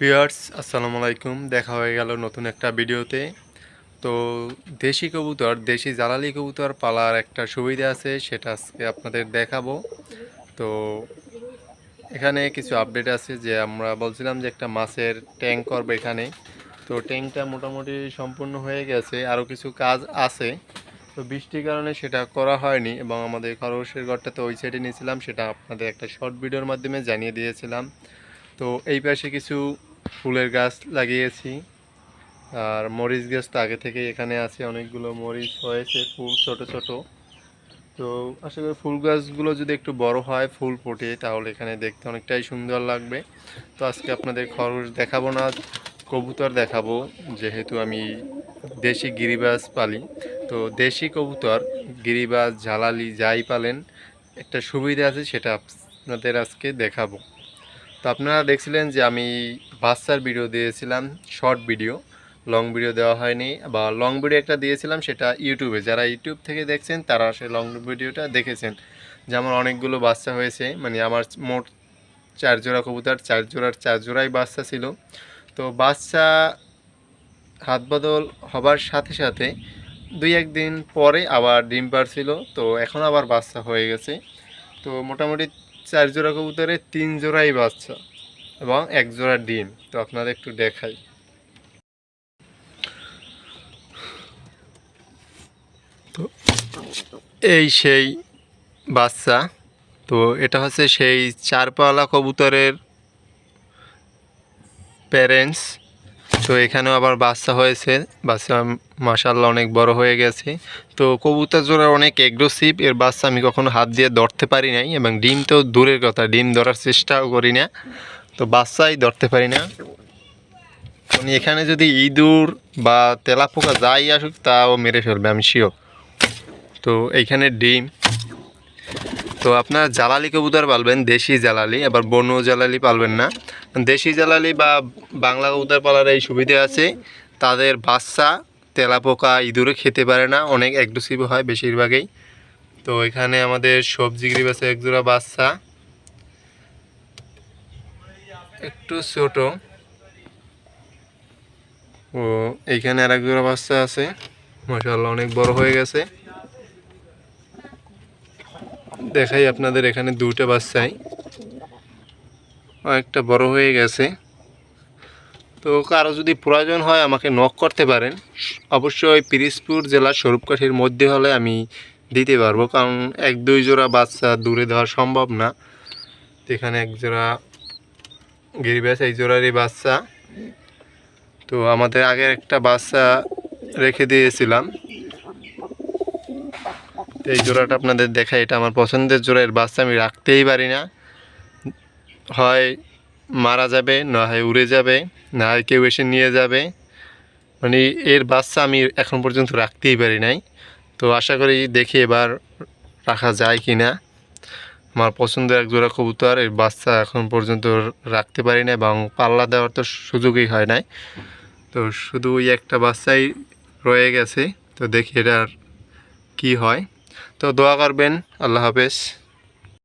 Pears আসসালামু আলাইকুম। দেখা হয়ে গেল নতুন একটা ভিডিওতে। তো দেশি কবুতর, দেশি জ্বালালি কবুতর পালার একটা সুবিধা আছে, সেটা আজকে আপনাদের দেখাবো। তো এখানে কিছু আপডেট আছে যে আমরা বলছিলাম যে একটা মাছের ট্যাঙ্ক করবে এখানে। তো ট্যাঙ্কটা মোটামুটি সম্পূর্ণ হয়ে গেছে, আরও কিছু কাজ আছে। তো বৃষ্টির কারণে সেটা করা হয়নি এবং আমাদের খরগোশের ঘরটা তো ওই সাইডে নিয়েছিলাম, সেটা আপনাদের একটা শর্ট ভিডিওর মাধ্যমে জানিয়ে দিয়েছিলাম। তো এই পাশে কিছু ফুলের গাছ লাগিয়েছি। আর মরিচ গাছ তো আগে থেকেই এখানে আছে, অনেকগুলো মরিচ হয়েছে, ফুল ছোট ছোট। তো আশা করি ফুল গাছগুলো যদি একটু বড় হয়, ফুল ফোটে, তাহলে এখানে দেখতে অনেকটাই সুন্দর লাগবে। তো আজকে আপনাদের খরচ দেখাবো না, কবুতর দেখাবো, যেহেতু আমি দেশি গিরিবাজ পালি। তো দেশি কবুতর, গিরিবাজ, ঝালালি, যাই পালেন, একটা সুবিধা আছে, সেটা আপনাদের আজকে দেখাবো। তো আপনারা দেখছিলেন যে আমি বাচ্চার ভিডিও দিয়েছিলাম শর্ট ভিডিও লং ভিডিও দেওয়া হয়নি, বা লং ভিডিও একটা দিয়েছিলাম সেটা ইউটিউবে। যারা ইউটিউব থেকে দেখছেন, তারা সেই লং ভিডিওটা দেখেছেন। যেমন অনেকগুলো বাচ্চা হয়েছে মানে আমার মোট চার জোড়া কবুতর, চার জোড়ার চার জোড়াই বাচ্চা ছিল। তো বাচ্চা হাত বদল হবার সাথে সাথে দুই একদিন পরে আবার ডিম পারছিল তো এখন আবার বাচ্চা হয়ে গেছে। তো মোটামুটি চার জোড়া কবুতরে তিন জোড়াই বাচ্চা এবং এক জোড়া ডিম। তো আপনাদের একটু দেখাই। তো এই সেই বাচ্চা। তো এটা হচ্ছে সেই চারপালা কবুতরের প্যারেন্টস তো এখানেও আবার বাচ্চা হয়েছে। বাচ্চা মাসাল্লাহ অনেক বড় হয়ে গেছে। তো কবুতর জোড়া অনেক এগ্রেসিভ এর বাচ্চা আমি কখনো হাত দিয়ে ধরতে পারি নাই এবং ডিম তো দূরের কথা, ডিম ধরার চেষ্টাও করি না। তো বাচ্চাই ধরতে পারি না। মানে এখানে যদি ইঁদুর বা তেলাপোকা যাই আসুক, তাও মেরে ফেলবে, আমি শিওর তো এইখানে ডিম তো আপনার জ্বালালি কবুতর পালবেন, দেশি জ্বালালি আবার বন্য জ্বালালি পালবেন না। দেশি জ্বালালি বা বাংলা কবুতর পালার এই সুবিধা আছে, তাদের বাচ্চা তেলাপোকা ইঁদুরে খেতে পারে না, অনেক অ্যাগ্রেসিভ হয় বেশিরভাগই। তো এখানে আমাদের সবজি গ্রিপ আছে একজোড়া বাচ্চা। একটু ছোট। ও এইখানে আর এক জোড়া বাচ্চা আছে মাসাল্লাহ অনেক বড় হয়ে গেছে। দেখাই আপনাদের এখানে দুটো বাচ্চাই। অনেকটা বড় হয়ে গেছে। তো কারও যদি প্রয়োজন হয় আমাকে নক করতে পারেন। অবশ্যই পিরিজপুর জেলার স্বরূপকাঠির মধ্যে হলে আমি দিতে পারব। কারণ এক দুই জোড়া বাচ্চা দূরে দেওয়া সম্ভব না। এখানে এক জোড়া গিরিবাস এই জোড়ারই বাচ্চা। তো আমাদের আগের একটা বাচ্চা রেখে দিয়েছিলাম। এই জোড়াটা আপনাদের দেখাই, এটা আমার পছন্দের জোড়া, এর বাচ্চা আমি রাখতেই পারি না। হয় মারা যাবে, না হয় উড়ে যাবে, না হয় কেউ এসে নিয়ে যাবে। মানে এর বাচ্চা আমি এখন পর্যন্ত রাখতেই পারি নাই। তো আশা করি দেখি এবার রাখা যায় কি না আমার পছন্দের এক জোড়া কবুতর, এর বাচ্চা এখন পর্যন্ত রাখতে পারি না এবং পাল্লা দেওয়ার তো সুযোগই হয় নাই। তো শুধু ওই একটা বাচ্চাই রয়ে গেছে। তো দেখি এটার কি হয়? তো দোয়া করবেন আল্লাহ হাফেজ।